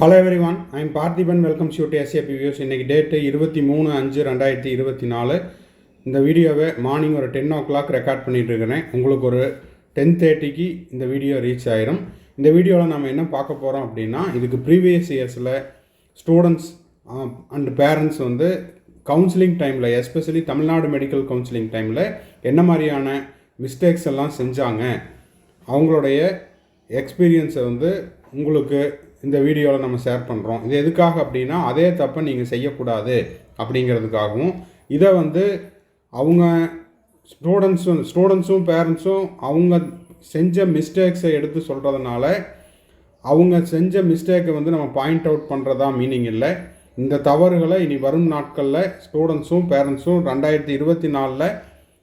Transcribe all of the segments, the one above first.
Hello everyone I'm Parthiban welcome shoe to SAP views இன்றைக்கி date இருபத்தி மூணு அஞ்சு ரெண்டாயிரத்தி இருபத்தி நாலு. இந்த வீடியோவை மார்னிங் ஒரு டென் ஓ கிளாக் ரெக்கார்ட் பண்ணிகிட்ருக்கிறேன் உங்களுக்கு ஒரு டென் தேர்ட்டிக்கு இந்த வீடியோ ரீச் ஆயிரும். இந்த வீடியோவில் நம்ம என்ன பார்க்க போகிறோம் அப்படின்னா இதுக்கு ப்ரீவியஸ் இயர்ஸில் ஸ்டூடெண்ட்ஸ் அண்ட் பேரண்ட்ஸ் வந்து கவுன்சிலிங் டைமில் எஸ்பெஷலி தமிழ்நாடு மெடிக்கல் கவுன்சிலிங் டைமில் என்ன மாதிரியான மிஸ்டேக்ஸ் எல்லாம் செஞ்சாங்க. அவங்களுடைய எக்ஸ்பீரியன்ஸை வந்து உங்களுக்கு இந்த வீடியோவில் நம்ம ஷேர் பண்ணுறோம் இது எதுக்காக அப்படின்னா அதே தப்பை நீங்கள் செய்யக்கூடாது அப்படிங்கிறதுக்காகவும் இதை வந்து அவங்க ஸ்டூடெண்ட்ஸும் ஸ்டூடெண்ட்ஸும் பேரண்ட்ஸும் அவங்க செஞ்ச மிஸ்டேக்ஸை எடுத்து சொல்கிறதுனால அவங்க செஞ்ச மிஸ்டேக்கை வந்து நம்ம பாயிண்ட் அவுட் பண்ணுறதா மீனிங் இல்லை. இந்த தவறுகளை இனி வரும் நாட்களில் ஸ்டூடெண்ட்ஸும் பேரண்ட்ஸும் ரெண்டாயிரத்தி இருபத்தி நாலில்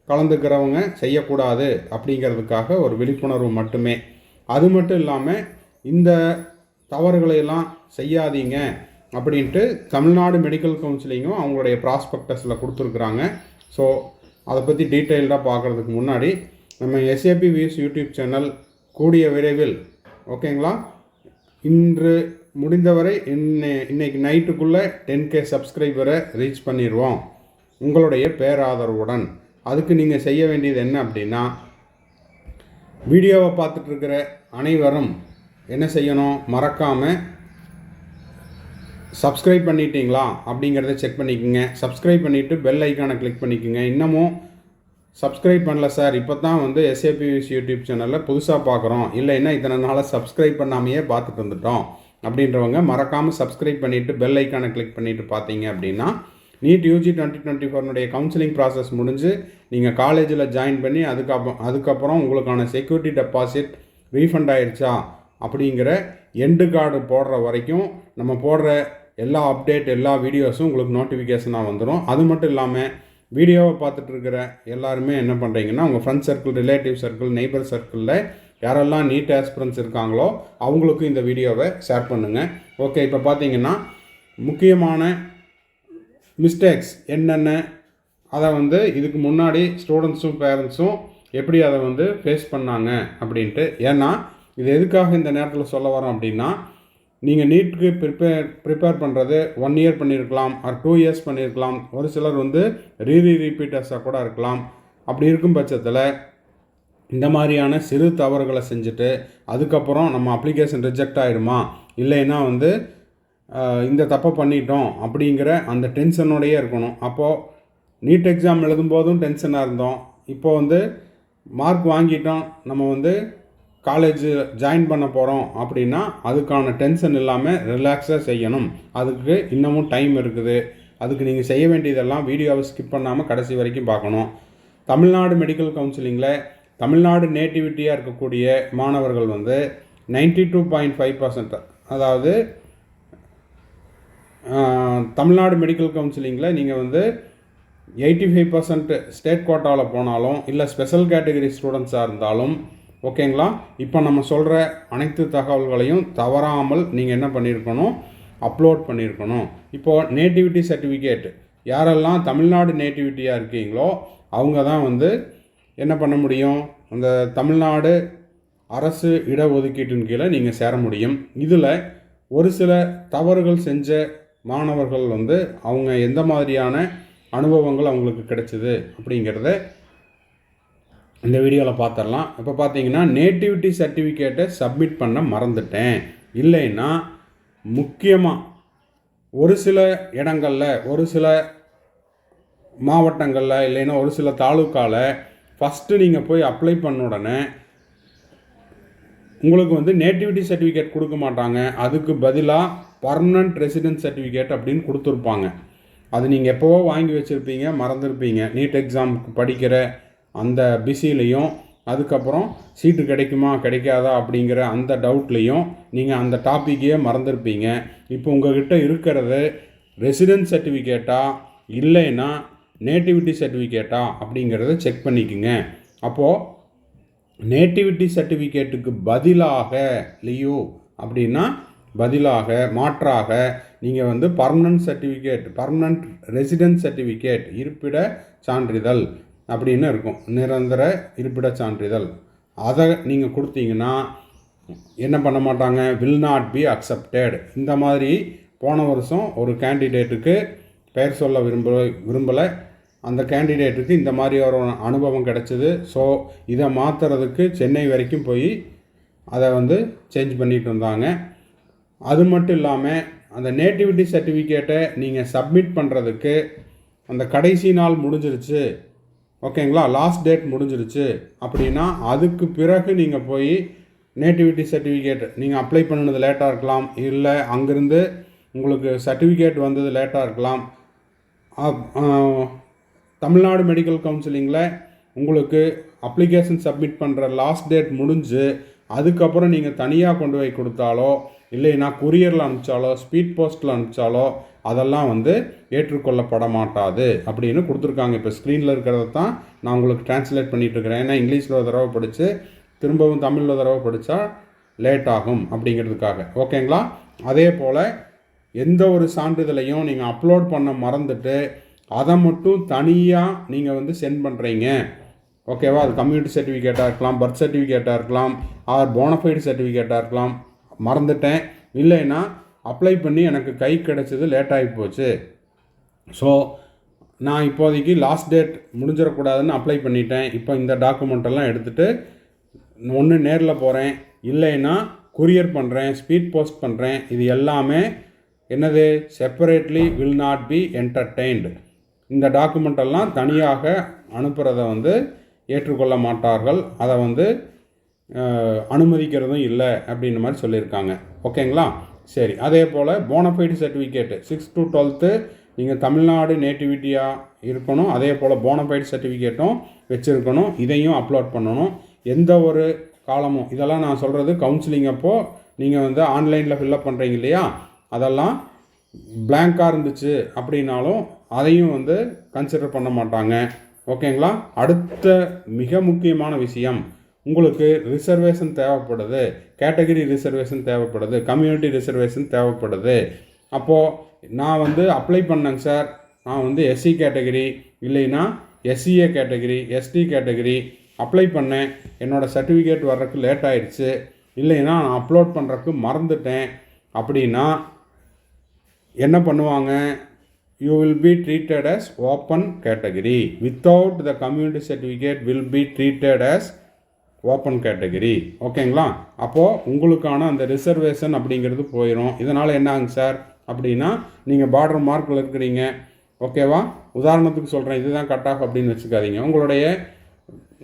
கலந்துக்கிறவங்க செய்யக்கூடாது அப்படிங்கிறதுக்காக ஒரு விழிப்புணர்வு மட்டுமே. அது மட்டும் இல்லாமல் இந்த தவறுகளை எல்லாம் செய்யாதீங்க அப்படின்ட்டு தமிழ்நாடு மெடிக்கல் கவுன்சிலிங்கும் அவங்களுடைய ப்ராஸ்பெக்டஸில் கொடுத்துருக்குறாங்க. ஸோ அதை பற்றி டீட்டெயில்டாக பார்க்குறதுக்கு முன்னாடி நம்ம எஸ்ஏபி வியூஸ் யூடியூப் சேனல் கூடிய விரைவில் ஓகேங்களா இன்று முடிந்தவரை இன்னை இன்னைக்கு நைட்டுக்குள்ளே டென் கே சப்ஸ்கிரைபரை ரீச் பண்ணிடுவோம் உங்களுடைய பேராதரவுடன். அதுக்கு நீங்கள் செய்ய வேண்டியது என்ன அப்படின்னா வீடியோவை பார்த்துட்ருக்கிற அனைவரும் என்ன செய்யணும்? மறக்காமல் சப்ஸ்கிரைப் பண்ணிட்டீங்களா? அப்படிங்கிறத செக் பண்ணிக்கோங்க. சப்ஸ்கிரைப் பண்ணிவிட்டு பெல் ஐக்கானை கிளிக் பண்ணிக்கோங்க. இன்னமும் சப்ஸ்கிரைப் பண்ணல சார் இப்போ தான் வந்து எஸ்ஏபிஎஸ் யூடியூப் சேனலில் புதுசாக பார்க்குறோம் இல்லைன்னா இத்தனை நாளாக சப்ஸ்கிரைப் பண்ணாமையே பார்த்துட்டு வந்துட்டோம். அப்படின்றவங்க மறக்காமல் சப்ஸ்கிரைப் பண்ணிவிட்டு பெல் ஐக்கானை கிளிக் பண்ணிவிட்டு பார்த்தீங்க அப்படின்னா நீட் யூஜி டுவெண்ட்டி டுவெண்ட்டி ஃபோர்னுடைய கவுன்சிலிங் ப்ராசஸ் முடிஞ்சு நீங்கள் காலேஜில் ஜாயின் பண்ணி அதுக்கப்புறம் அதுக்கப்புறம் உங்களுக்கான செக்யூரிட்டி டெபாசிட் ரீஃபண்ட் ஆயிடுச்சா அப்படிங்கிற எண்டு கார்டு போடுற வரைக்கும் நம்ம போடுற எல்லா அப்டேட் எல்லா வீடியோஸும் உங்களுக்கு நோட்டிஃபிகேஷனாக வந்துடும் அது மட்டும் இல்லாமல் வீடியோவை பார்த்துட்டு இருக்கிற எல்லாருமே என்ன பண்ணுறீங்கன்னா உங்கள் friend circle relative circle neighbour சர்க்கிளில் யாரெல்லாம் நீட் ஆஸ்பிரன்ஸ் இருக்காங்களோ அவங்களுக்கும் இந்த வீடியோவை ஷேர் பண்ணுங்கள் ஓகே இப்போ பார்த்தீங்கன்னா முக்கியமான மிஸ்டேக்ஸ் என்னென்ன அதை வந்து இதுக்கு முன்னாடி ஸ்டூடெண்ட்ஸும் பேரண்ட்ஸும் எப்படி அதை வந்து ஃபேஸ் பண்ணாங்க அப்படின்ட்டு. ஏன்னா இது எதுக்காக இந்த நேரத்தில் சொல்ல வரோம் அப்படின்னா நீங்கள் நீட்டுக்கு ப்ரிப்பேர் ப்ரிப்பேர் பண்ணுறது ஒன் இயர் பண்ணியிருக்கலாம் ஆர் டூ இயர்ஸ் பண்ணியிருக்கலாம் ஒரு சிலர் வந்து ரீரி ரிப்பீட்டர்ஸாக கூட இருக்கலாம். அப்படி இருக்கும் பட்சத்தில் இந்த மாதிரியான சிறு தவறுகளை செஞ்சுட்டு அதுக்கப்புறம் நம்ம அப்ளிகேஷன் ரிஜெக்ட் ஆகிடுமா இல்லைன்னா வந்து இந்த தப்பை பண்ணிட்டோம் அப்படிங்கிற அந்த டென்ஷனோடையே இருக்கணும். அப்போது நீட் எக்ஸாம் எழுதும்போதும் டென்ஷனாக இருந்தோம். இப்போ வந்து மார்க் வாங்கிட்டோம். நம்ம வந்து காலேஜ் ஜாயின் பண்ண போகிறோம் அப்படின்னா அதுக்கான டென்ஷன் இல்லாமல் ரிலாக்ஸாக செய்யணும். அதுக்கு இன்னமும் டைம் இருக்குது. அதுக்கு நீங்கள் செய்ய வேண்டியதெல்லாம் வீடியோவை ஸ்கிப் பண்ணாமல் கடைசி வரைக்கும் பார்க்கணும். தமிழ்நாடு மெடிக்கல் கவுன்சிலிங்கில் தமிழ்நாடு நேட்டிவிட்டியாக இருக்கக்கூடிய மாணவர்கள் வந்து 92.5% டூ பாயிண்ட் ஃபைவ் அதாவது தமிழ்நாடு மெடிக்கல் கவுன்சிலிங்கில் நீங்கள் வந்து எயிட்டி ஃபைவ் பர்சன்ட் ஸ்டேட் கோட்டாவில் போனாலும் இல்லை ஸ்பெஷல் கேட்டகரி ஸ்டூடெண்ட்ஸாக இருந்தாலும் ஓகேங்களா? இப்போ நம்ம சொல்கிற அனைத்து தகவல்களையும் தவறாமல் நீங்கள் என்ன பண்ணியிருக்கணும் அப்லோட் பண்ணியிருக்கணும் இப்போது நேட்டிவிட்டி சர்டிஃபிகேட் யாரெல்லாம் தமிழ்நாடு நேட்டிவிட்டியாக இருக்கீங்களோ அவங்க தான் வந்து என்ன பண்ண முடியும்? அந்த தமிழ்நாடு அரசு இடஒதுக்கீட்டின் கீழே நீங்கள் சேர முடியும். இதில் ஒரு சில தவறுகள் செஞ்ச மாணவர்கள் வந்து அவங்க எந்த மாதிரியான அனுபவங்கள் அவங்களுக்கு கிடைச்சிது அப்படிங்கிறத இந்த வீடியோவில் பார்த்துடலாம் இப்போ பார்த்தீங்கன்னா நேட்டிவிட்டி சர்டிஃபிகேட்டை சப்மிட் பண்ண மறந்துட்டேன். இல்லைன்னா முக்கியமாக ஒரு சில இடங்களில் ஒரு சில மாவட்டங்களில் இல்லைன்னா ஒரு சில தாலுக்காவில் ஃபஸ்ட்டு நீங்கள் போய் அப்ளை பண்ண உடனே உங்களுக்கு வந்து நேட்டிவிட்டி சர்டிஃபிகேட் கொடுக்க மாட்டாங்க. அதுக்கு பதிலாக பர்மனன்ட் ரெசிடென்ட் சர்டிஃபிகேட் அப்படின்னு கொடுத்துருப்பாங்க. அது நீங்கள் எப்போவோ வாங்கி வச்சுருப்பீங்க மறந்துருப்பீங்க. நீட் எக்ஸாமுக்கு படிக்கிற அந்த பிஸிலையும் அதுக்கப்புறம் சீட்டு கிடைக்குமா கிடைக்காதா அப்படிங்கிற அந்த டவுட்லேயும் நீங்கள் அந்த டாப்பிக்கையே மறந்துருப்பீங்க. இப்போ உங்கள்கிட்ட இருக்கிறது ரெசிடென்ட் சர்டிஃபிகேட்டா இல்லைன்னா நேட்டிவிட்டி சர்டிஃபிகேட்டா அப்படிங்கிறத செக் பண்ணிக்கோங்க. அப்போது நேட்டிவிட்டி சர்டிஃபிகேட்டுக்கு பதிலாக லியோ அப்படின்னா பதிலாக மாற்றாக நீங்கள் வந்து permanent certificate permanent resident certificate இருப்பிட சான்றிதழ். அப்படின்னு இருக்கும். நிரந்தர இருப்பிட சான்றிதழ். அதை நீங்கள் கொடுத்தீங்கன்னா என்ன பண்ண மாட்டாங்க? வில் நாட் பி அக்செப்டட் இந்த மாதிரி போன வருஷம் ஒரு கேண்டிடேட்டுக்கு பெயர் சொல்ல விரும்ப விரும்பலை. அந்த கேண்டிடேட்டுக்கு இந்த மாதிரி ஒரு அனுபவம் கிடச்சிது. ஸோ இதை மாற்றுறதுக்கு சென்னை வரைக்கும் போய் அதை வந்து சேஞ்ச் பண்ணிட்டு இருந்தாங்க. அது மட்டும் இல்லாமல் அந்த நேட்டிவிட்டி சர்டிஃபிகேட்டை நீங்கள் சப்மிட் பண்ணுறதுக்கு அந்த கடைசி நாள் முடிஞ்சிருச்சு. ஓகேங்களா? லாஸ்ட் டேட் முடிஞ்சிருச்சு. அப்படின்னா அதுக்கு பிறகு நீங்கள் போய் நேட்டிவிட்டி சர்டிஃபிகேட் நீங்கள் அப்ளை பண்ணினது லேட்டாக இருக்கலாம். இல்லை அங்கேருந்து உங்களுக்கு சர்டிஃபிகேட் வந்தது லேட்டாக இருக்கலாம். தமிழ்நாடு மெடிக்கல் கவுன்சிலிங்கில் உங்களுக்கு அப்ளிகேஷன் சப்மிட் பண்ணுற லாஸ்ட் டேட் முடிஞ்சு அதுக்கப்புறம் நீங்கள் தனியாக கொண்டு போய் கொடுத்தாலோ இல்லைன்னா குரியரில் அனுப்பிச்சாலோ ஸ்பீட் போஸ்ட்டில் அனுப்பிச்சாலோ அதெல்லாம் வந்து ஏற்றுக்கொள்ளப்பட மாட்டாது அப்படின்னு கொடுத்துருக்காங்க. இப்போ ஸ்க்ரீனில் இருக்கிறத தான் நான் உங்களுக்கு டிரான்ஸ்லேட் பண்ணிகிட்ருக்கிறேன் ஏன்னா இங்கிலீஷில் ஒரு தடவை படித்து திரும்பவும் தமிழில் ஒரு தடவை படித்தா லேட் ஆகும் அப்படிங்கிறதுக்காக. ஓகேங்களா? அதே போல் எந்த ஒரு சான்றிதழையும் நீங்கள் அப்லோட் பண்ண மறந்துட்டு அதை மட்டும் தனியாக நீங்கள் வந்து சென்ட் பண்ணுறீங்க ஓகேவா? அது கம்யூனிட்டி சர்டிஃபிகேட்டாக இருக்கலாம் பர்த் சர்டிஃபிகேட்டாக இருக்கலாம் ஆர் போனஃபைடு சர்டிஃபிகேட்டாக இருக்கலாம். மறந்துட்டேன். இல்லைன்னா அப்ளை பண்ணி எனக்கு கை கிடச்சது லேட் ஆகி போச்சு. ஸோ நான் இப்போதைக்கு லாஸ்ட் டேட் முடிஞ்சிடக்கூடாதுன்னு அப்ளை பண்ணிட்டேன். இப்போ இந்த டாக்குமெண்ட் எல்லாம் எடுத்துகிட்டு ஒன்று நேரில் போகிறேன் இல்லைன்னா கொரியர் பண்ணுறேன் ஸ்பீட் போஸ்ட் பண்ணுறேன் இது எல்லாமே என்னது? Separately will not be entertained இந்த டாக்குமெண்ட் எல்லாம் தனியாக அனுப்புகிறத வந்து ஏற்றுக்கொள்ள மாட்டார்கள் அதை வந்து அனுமதிக்கிறதும் இல்லை அப்படின்ற மாதிரி சொல்லியிருக்காங்க. ஓகேங்களா? சரி. அதே போல் bonafide certificate six to twelfth நீங்கள் தமிழ்நாடு நேட்டிவிட்டியாக இருக்கணும். அதே போல் போனஃபைடு சர்டிஃபிகேட்டும் வச்சுருக்கணும். இதையும் அப்லோட் பண்ணணும். எந்த ஒரு காலமும் இதெல்லாம் நான் சொல்கிறது கவுன்சிலிங் அப்போது நீங்கள் வந்து ஆன்லைனில் ஃபில்லப் பண்ணுறீங்க இல்லையா? அதெல்லாம் பிளாங்காக இருந்துச்சு அப்படின்னாலும் அதையும் வந்து கன்சிடர் பண்ண மாட்டாங்க. ஓகேங்களா? அடுத்த மிக முக்கியமான விஷயம். உங்களுக்கு ரிசர்வேஷன் தேவைப்படுது. கேட்டகரி ரிசர்வேஷன் தேவைப்படுது. கம்யூனிட்டி ரிசர்வேஷன் தேவைப்படுது. அப்போது நான் வந்து அப்ளை பண்ணேங்க சார் நான் வந்து எஸ்சி கேட்டகரி இல்லைன்னா SCA category ST category apply பண்ணேன். என்னோடய சர்டிஃபிகேட் வர்றதுக்கு லேட் ஆயிடுச்சு. இல்லைன்னா நான் அப்லோட் பண்ணுறதுக்கு மறந்துட்டேன். அப்படின்னா என்ன பண்ணுவாங்க? You will be treated as open category without the community certificate will be treated as open category ஓகேங்களா அப்போது உங்களுக்கான அந்த ரிசர்வேஷன் அப்படிங்கிறது போயிடும் இதனால் என்ன ஆகுங்க சார் அப்படின்னா நீங்கள் பார்டர் மார்க்கில் இருக்கிறீங்க. ஓகேவா உதாரணத்துக்கு சொல்கிறேன் இதுதான் கட் ஆஃப் அப்படின்னு வச்சுக்காதீங்க. உங்களுடைய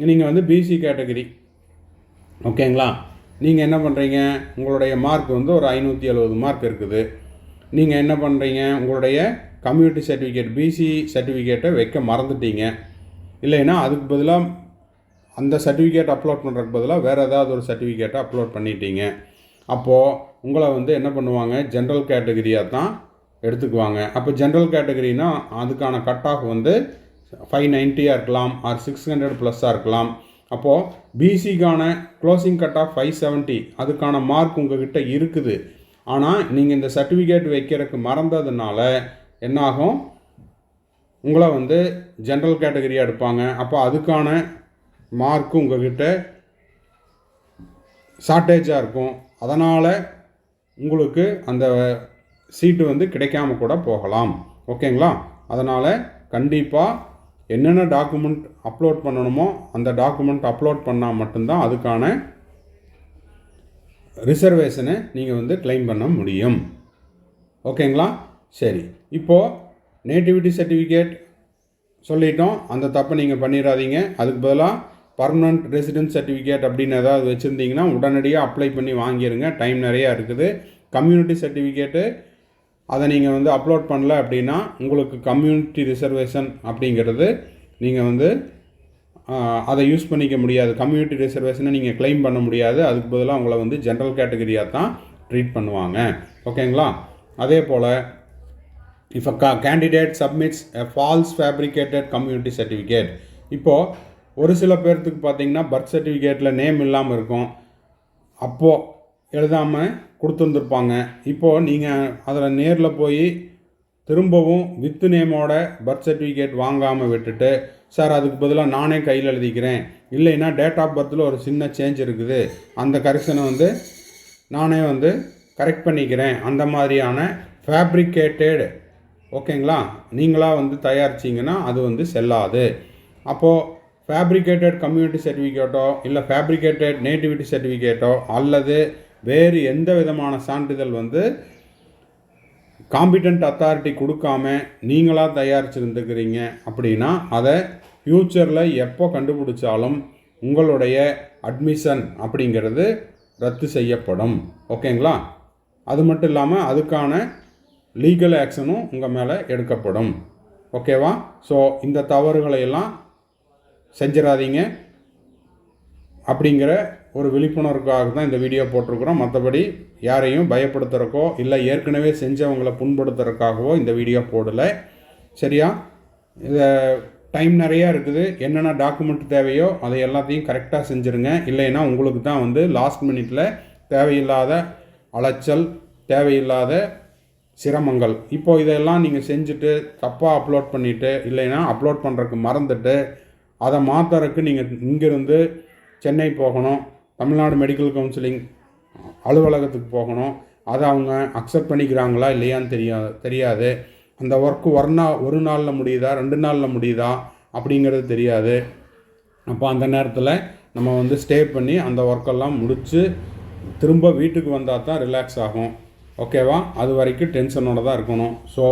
நீங்கள் வந்து பிசி கேட்டகரி ஓகேங்களா நீங்கள் என்ன பண்ணுறீங்க உங்களுடைய மார்க் வந்து ஒரு ஐநூற்றி எழுபது மார்க் இருக்குது. நீங்கள் என்ன பண்ணுறீங்க உங்களுடைய கம்யூனிட்டி சர்டிஃபிகேட் பிசி சர்டிஃபிகேட்டை வைக்க மறந்துட்டீங்க. இல்லைன்னா அதுக்கு பதிலாக அந்த சர்டிஃபிகேட் அப்லோட் பண்ணுறதுக்கு பதிலாக வேறு ஏதாவது ஒரு சர்டிஃபிகேட்டை அப்லோட் பண்ணிட்டீங்க. அப்போது உங்களை வந்து என்ன பண்ணுவாங்க? ஜென்ரல் கேட்டகரியாக தான் எடுத்துக்குவாங்க. அப்போ ஜென்ரல் கேட்டகரினா அதுக்கான கட் ஆஃப் வந்து ஃபைவ் நைன்ட்டியாக இருக்கலாம் ஆர் சிக்ஸ் ஹண்ட்ரட் ப்ளஸ்ஸாக இருக்கலாம். அப்போது பிசிக்கான closing cut off five seventy அதுக்கான மார்க் உங்ககிட்ட இருக்குது. ஆனால் நீங்கள் இந்த சர்டிஃபிகேட் வைக்கிறதுக்கு மறந்ததுனால என்னாகும்? உங்களை வந்து ஜென்ரல் கேட்டகரியாக எடுப்பாங்க. அப்போ அதுக்கான மார்க்கு உங்கள்கிட்ட ஷார்ட்டேஜாக இருக்கும். அதனால் உங்களுக்கு அந்த சீட்டு வந்து கிடைக்காம கூட போகலாம். ஓகேங்களா? அதனால் கண்டிப்பாக என்னென்ன டாக்குமெண்ட் அப்லோட் பண்ணணுமோ அந்த டாக்குமெண்ட் அப்லோட் பண்ணால் மட்டும்தான் அதுக்கான ரிசர்வேஷனை நீங்கள் வந்து கிளைம் பண்ண முடியும். ஓகேங்களா? சரி. இப்போது நேட்டிவிட்டி சர்டிஃபிகேட் சொல்லிட்டோம். அந்த தப்பை நீங்கள் பண்ணிடாதீங்க அதுக்கு பதிலாக பர்மனண்ட் ரெசிடென்ட் சர்டிஃபிகேட் அப்படின்னு ஏதாவது வச்சுருந்தீங்கன்னா உடனடியாக அப்ளை பண்ணி வாங்கிடுங்க டைம் நிறையா இருக்குது. கம்யூனிட்டி சர்டிஃபிகேட்டு அதை நீங்கள் வந்து அப்லோட் பண்ணல அப்படின்னா உங்களுக்கு கம்யூனிட்டி ரிசர்வேஷன் அப்படிங்கிறது நீங்கள் வந்து அதை யூஸ் பண்ணிக்க முடியாது. கம்யூனிட்டி ரிசர்வேஷனை நீங்கள் கிளைம் பண்ண முடியாது. அதுக்கு பதிலாக உங்களை வந்து ஜென்ரல் கேட்டகரியாக தான் ட்ரீட் பண்ணுவாங்க. ஓகேங்களா அதே போல் if a candidate submits a false fabricated community certificate இப்போது ஒரு சில பேர்த்துக்கு பார்த்தீங்கன்னா பர்த் சர்டிஃபிகேட்டில் நேம் இல்லாமல் இருக்கும். அப்போது எழுதாமல் கொடுத்துருந்துருப்பாங்க. இப்போது நீங்கள் அதில் நேரில் போய் திரும்பவும் வித்து நேமோட பர்த் சர்டிஃபிகேட் வாங்காமல் விட்டுட்டு சார் அதுக்கு பதிலாக நானே கையில் எழுதிக்கிறேன். இல்லைன்னா டேட் ஆஃப் பர்த்தில் ஒரு சின்ன சேஞ்ச் இருக்குது. அந்த கரெக்ஷனை வந்து நானே வந்து கரெக்ட் பண்ணிக்கிறேன். அந்த மாதிரியான ஃபேப்ரிகேட்டட் ஓகேங்களா? நீங்களாக வந்து தயாரிச்சிங்கன்னா அது வந்து செல்லாது. அப்போது ஃபேப்ரிகேட்டட் கம்யூனிட்டி சர்டிஃபிகேட்டோ இல்லை ஃபேப்ரிகேட்டட் நேட்டிவிட்டி சர்டிஃபிகேட்டோ அல்லது வேறு எந்த விதமான சான்றிதழ் வந்து காம்பிடென்ட் அத்தாரிட்டி கொடுக்காம நீங்களாக தயாரிச்சிருந்துக்கிறீங்க அப்படின்னா அதை ஃப்யூச்சரில் எப்போ கண்டுபிடிச்சாலும் உங்களுடைய அட்மிஷன் அப்படிங்கிறது ரத்து செய்யப்படும். ஓகேங்களா? அது மட்டும் இல்லாமல் அதுக்கான லீகல் ஆக்ஷனும் உங்கள் மேலே எடுக்கப்படும். ஓகேவா ஸோ இந்த தவறுகளை எல்லாம் செஞ்சிடாதீங்க அப்படிங்கிற ஒரு விழிப்புணர்வுக்காக தான் இந்த வீடியோ போட்டிருக்கிறோம். மற்றபடி யாரையும் பயப்படுத்துறக்கோ இல்லை ஏற்கனவே செஞ்சவங்களை புண்படுத்துறதுக்காகவோ இந்த வீடியோ போடலை. சரியா? இதை டைம் நிறையா இருக்குது. என்னென்ன டாக்குமெண்ட் தேவையோ அதை எல்லாத்தையும் கரெக்டாக செஞ்சுருங்க. இல்லைன்னா உங்களுக்கு தான் வந்து லாஸ்ட் மினிட்டில் தேவையில்லாத அலைச்சல் தேவையில்லாத சிரமங்கள். இப்போ இதெல்லாம் நீங்கள் செஞ்சுட்டு தப்பாக அப்லோட் பண்ணிவிட்டு இல்லைன்னா அப்லோட் பண்ணுறதுக்கு மறந்துட்டு அதை மாற்றுறதுக்கு நீங்கள் இங்கேருந்து சென்னை போகணும் தமிழ்நாடு மெடிக்கல் கவுன்சிலிங் அலுவலகத்துக்கு போகணும். அதை அவங்க அக்செப்ட் பண்ணிக்கிறாங்களா இல்லையான்னு தெரியாது தெரியாது. அந்த ஒர்க்கு ஒரு நாள் ஒரு நாளில் முடியுதா ரெண்டு நாளில் முடியுதா அப்படிங்கிறது தெரியாது. அப்போ அந்த நேரத்தில் நம்ம வந்து ஸ்டே பண்ணி அந்த ஒர்க்கெல்லாம் முடித்து திரும்ப வீட்டுக்கு வந்தால் தான் ரிலாக்ஸ் ஆகும். ஓகேவா? அது வரைக்கும் டென்ஷனோட தான் இருக்கணும். ஸோ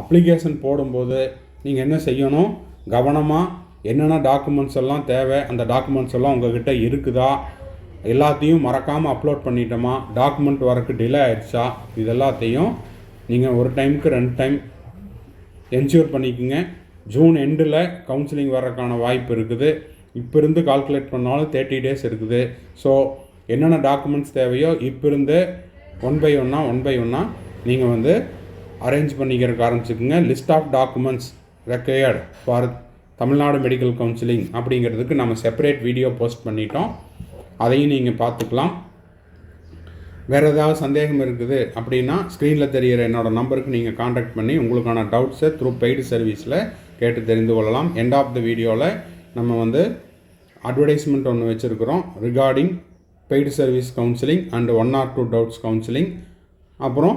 அப்ளிகேஷன் போடும்போது நீங்கள் என்ன செய்யணும்? கவனமாக என்னென்ன டாக்குமெண்ட்ஸ் எல்லாம் தேவை அந்த டாக்குமெண்ட்ஸ் எல்லாம் உங்ககிட்ட இருக்குதா? எல்லாத்தையும் மறக்காமல் அப்லோட் பண்ணிட்டோமா? டாக்குமெண்ட் வரக்கு டிலே ஆயிடுச்சா? இது எல்லாத்தையும் நீங்கள் ஒரு டைமுக்கு ரெண்டு டைம் என்ஷூர் பண்ணிக்கோங்க. ஜூன் எண்டில் கவுன்சிலிங் வர்றதுக்கான வாய்ப்பு இருக்குது. இப்போ இருந்து கால்குலேட் பண்ணாலும் தேர்ட்டி டேஸ் இருக்குது. ஸோ என்னென்ன டாக்குமெண்ட்ஸ் தேவையோ இப்போ இருந்து ஒன் பை ஒன்னாக ஒன் பை ஒன்னாக நீங்கள் வந்து அரேஞ்ச் பண்ணிக்கிறதுக்கு ஆரம்பிச்சுக்குங்க. List of documents required for Tamil Nadu medical counselling அப்படிங்கிறதுக்கு நம்ம செப்பரேட் வீடியோ போஸ்ட் பண்ணிட்டோம். அதையும் நீங்கள் பார்த்துக்கலாம். வேறு ஏதாவது சந்தேகம் இருக்குது அப்படின்னா ஸ்க்ரீனில் தெரிகிற என்னோடய நம்பருக்கு நீங்கள் காண்டாக்ட் பண்ணி உங்களுக்கான டவுட்ஸை த்ரூ பெய்டு சர்வீஸில் கேட்டு தெரிந்து கொள்ளலாம். எண்ட் ஆஃப் த வீடியோவில் நம்ம வந்து அட்வர்டைஸ்மெண்ட் ஒன்று வச்சுருக்கிறோம். Regarding paid service counselling and one or two doubts counselling அப்புறம்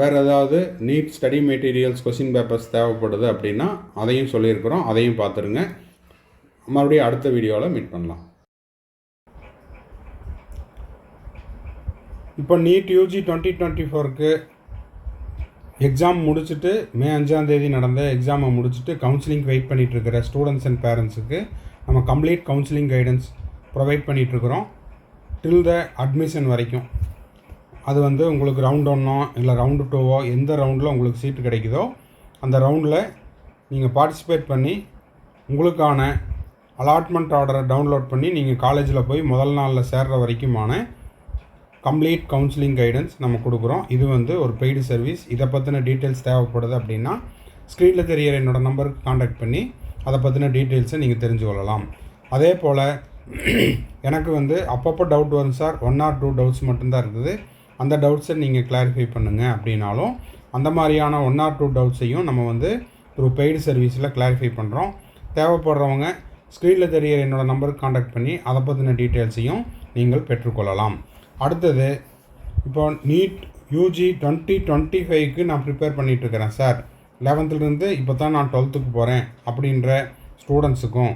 வேறு ஏதாவது NEET study materials question papers தேவைப்படுது அப்படின்னா அதையும் சொல்லியிருக்கிறோம். அதையும் பார்த்துருங்க. மறுபடியும் அடுத்த வீடியோவில் மீட் பண்ணலாம். இப்போ நீட் யூஜி டுவெண்ட்டி டுவெண்ட்டி ஃபோருக்கு எக்ஸாம் முடிச்சுட்டு மே அஞ்சாம் தேதி நடந்த எக்ஸாமை முடிச்சுட்டு கவுன்சிலிங் வெயிட் பண்ணிகிட்டு இருக்கிற ஸ்டூடெண்ட்ஸ் அண்ட் பேரண்ட்ஸுக்கு நம்ம கம்ப்ளீட் கவுன்சிலிங் கைடன்ஸ் ப்ரொவைட் பண்ணிகிட்ருக்குறோம் டில் த அட்மிஷன் வரைக்கும். அது வந்து உங்களுக்கு ரவுண்ட் ஒன்னோ இல்லை ரவுண்டு டூவோ எந்த ரவுண்டில் உங்களுக்கு சீட்டு கிடைக்குதோ அந்த ரவுண்டில் நீங்கள் பார்ட்டிசிபேட் பண்ணி உங்களுக்கான அலாட்மெண்ட் ஆர்டரை டவுன்லோட் பண்ணி நீங்கள் காலேஜில் போய் முதல் நாளில் சேர்கிற வரைக்குமான கம்ப்ளீட் கவுன்சிலிங் கைடன்ஸ் நம்ம கொடுக்குறோம். இது வந்து ஒரு பெய்டு சர்வீஸ் இதை பற்றின டீட்டெயில்ஸ் தேவைப்படுது அப்படின்னா ஸ்க்ரீனில் தெரியிற என்னோடய நம்பருக்கு காண்டாக்ட் பண்ணி அதை பற்றின டீட்டெயில்ஸை நீங்கள் தெரிஞ்சு கொள்ளலாம் அதே போல் எனக்கு வந்து அப்பப்போ டவுட் வரும் sir one or two doubts மட்டும்தான் இருக்குது அந்த டவுட்ஸை நீங்கள் கிளாரிஃபை பண்ணுங்கள் அப்படின்னாலும் அந்த மாதிரியான ஒன் ஆர் டூ டவுட்ஸையும் நம்ம வந்து த்ரூ பெய்டு சர்வீஸில் கிளாரிஃபை பண்ணுறோம் தேவைப்படுறவங்க ஸ்க்ரீனில் தெரியிற என்னோடய நம்பருக்கு காண்டாக்ட் பண்ணி அதை பற்றின டீட்டெயில்ஸையும் நீங்கள் பெற்றுக்கொள்ளலாம். அடுத்தது இப்போ நீட் யூஜி டுவெண்ட்டி டுவெண்ட்டி ஃபைவ்க்கு நான் ப்ரிப்பேர் பண்ணிகிட்ருக்கிறேன் சார் லெவன்த்துலேருந்து இப்போ தான் நான் டுவெல்த்துக்கு போகிறேன் அப்படின்ற ஸ்டூடெண்ட்ஸுக்கும்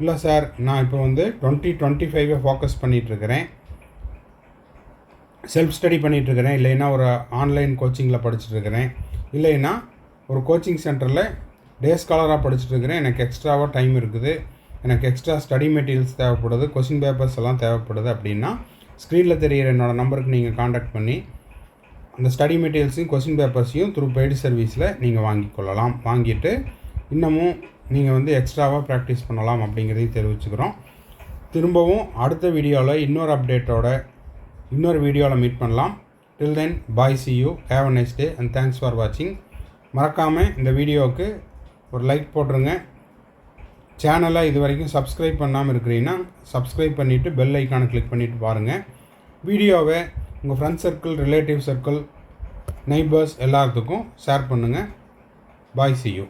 இல்லை சார் நான் இப்போ வந்து டுவெண்ட்டி டுவெண்ட்டி ஃபைவை ஃபோக்கஸ் பண்ணிகிட்ருக்கிறேன் செல்ஃப் ஸ்டடி பண்ணிகிட்ருக்கிறேன் இல்லைன்னா ஒரு ஆன்லைன் கோச்சிங்கில் படிச்சுட்ருக்கிறேன் இல்லைன்னா ஒரு கோச்சிங் சென்டரில் டே ஸ்காலராக படிச்சுட்ருக்கிறேன் எனக்கு எக்ஸ்ட்ராவாக டைம் இருக்குது. எனக்கு எக்ஸ்ட்ரா ஸ்டடி மெட்டீரியல்ஸ் தேவைப்படுது. கொஷின் பேப்பர்ஸ் எல்லாம் தேவைப்படுது அப்படின்னா ஸ்க்ரீனில் தெரிகிற என்னோடய நம்பருக்கு நீங்கள் காண்டாக்ட் பண்ணி அந்த ஸ்டடி மெட்டீரியல்ஸையும் கொஷின் பேப்பர்ஸையும் த்ரூ பெய்டு சர்வீஸில் நீங்கள் வாங்கி கொள்ளலாம். வாங்கிட்டு இன்னமும் நீங்கள் வந்து எக்ஸ்ட்ராவாக ப்ராக்டிஸ் பண்ணலாம் அப்படிங்கிறதையும் தெரிவிச்சுக்கிறோம். திரும்பவும் அடுத்த வீடியோவில் இன்னொரு அப்டேட்டோட இன்னொரு வீடியோவில் மீட் பண்ணலாம். Till then bye see you have a next day and thanks for வாட்சிங் மறக்காமல் இந்த வீடியோவுக்கு ஒரு லைக் போட்டுருங்க. சேனலை இது வரைக்கும் சப்ஸ்கிரைப் பண்ணாமல் இருக்கிறீங்கன்னா சப்ஸ்கிரைப் பண்ணிவிட்டு பெல் ஐக்கானை கிளிக் பண்ணிவிட்டு பாருங்கள் வீடியோவை உங்கள் friends circle relative circle neighbours எல்லாத்துக்கும் ஷேர் பண்ணுங்கள் பாய் சி யூ